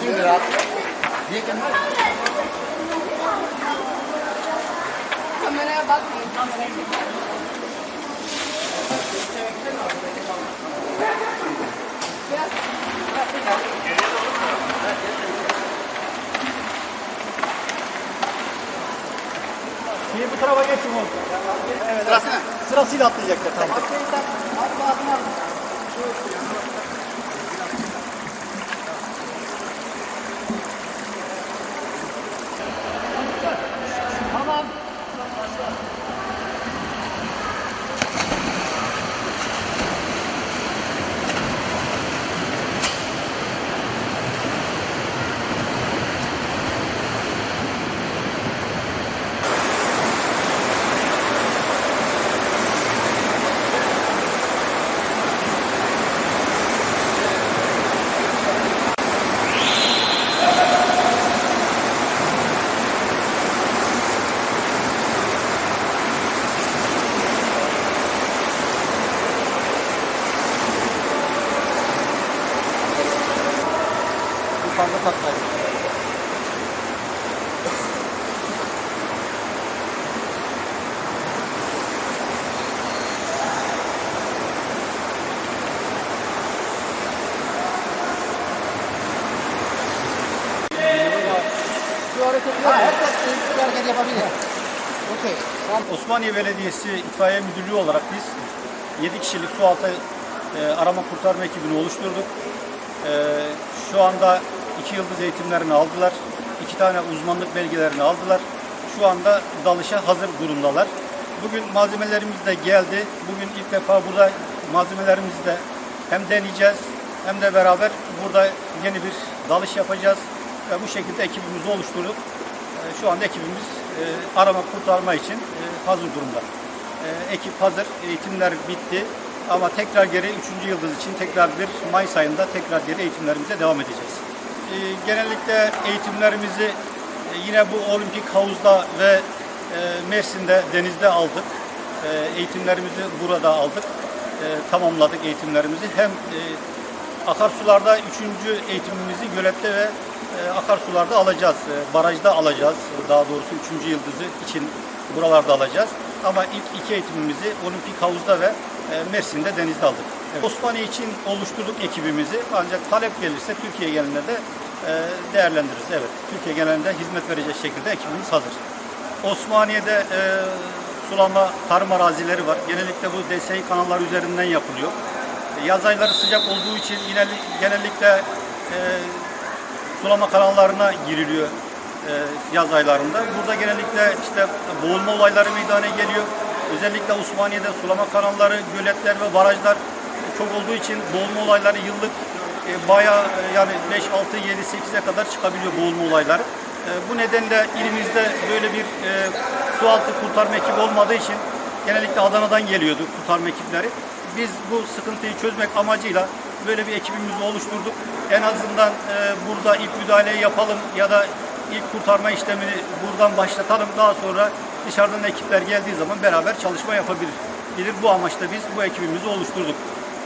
Şimdi rahat. Kameraya bakmayın. Kameraya. Şimdi bu tarafa geçin oğlum. Sırasına. Sırasıyla atlayacaklar tamam. Herkes hareket yapabilir. Okey. Tamam. Osmaniye Belediyesi İtfaiye Müdürlüğü olarak biz 7 kişilik su altı e, arama kurtarma ekibini oluşturduk. E, şu anda 2 yıldız eğitimlerini aldılar. 2 tane uzmanlık belgelerini aldılar. Şu anda dalışa hazır durumdalar. Bugün malzemelerimiz de geldi. Bugün ilk defa burada malzemelerimizi de hem deneyeceğiz hem de beraber burada yeni bir dalış yapacağız. Ve bu şekilde ekibimizi oluşturduk. E, Şu anda ekibimiz e, arama kurtarma için e, hazır durumda. Ekip hazır, eğitimler bitti ama tekrar geri 3. yıldız için tekrar bir Mayıs ayında tekrar geri eğitimlerimize devam edeceğiz. E, Genellikle eğitimlerimizi e, yine bu olimpik havuzda ve e, Mersin'de denizde aldık. E, Eğitimlerimizi burada aldık. Tamamladık eğitimlerimizi. Hem Akarsularda üçüncü eğitimimizi gölette ve akarsularda alacağız. Barajda alacağız. Daha doğrusu üçüncü yıldızı için buralarda alacağız. Ama ilk iki eğitimimizi olimpik havuzda ve Mersin'de denizde aldık. Evet. Osmaniye için oluşturduk ekibimizi. Ancak talep gelirse Türkiye genelinde de e, değerlendiririz. Evet, Türkiye genelinde hizmet verecek şekilde ekibimiz hazır. Osmaniye'de e, sulama tarım arazileri var. Genellikle bu DSİ kanallar üzerinden yapılıyor. Yaz ayları sıcak olduğu için yine genellikle e, sulama kanallarına giriliyor e, yaz aylarında. Burada genellikle işte boğulma olayları meydana geliyor. Özellikle Osmaniye'de sulama kanalları, göletler ve barajlar çok olduğu için boğulma olayları yıllık e, bayağı e, yani 5, 6, 7, 8'e kadar çıkabiliyor boğulma olayları. E, bu nedenle ilimizde böyle bir e, su altı kurtarma ekibi olmadığı için genellikle Adana'dan geliyordu kurtarma ekipleri. Biz bu sıkıntıyı çözmek amacıyla böyle bir ekibimizi oluşturduk. En azından e, burada ilk müdahaleyi yapalım ya da ilk kurtarma işlemini buradan başlatalım. Daha sonra dışarıdan ekipler geldiği zaman beraber çalışma yapabilir. Bilir bu amaçla biz bu ekibimizi oluşturduk.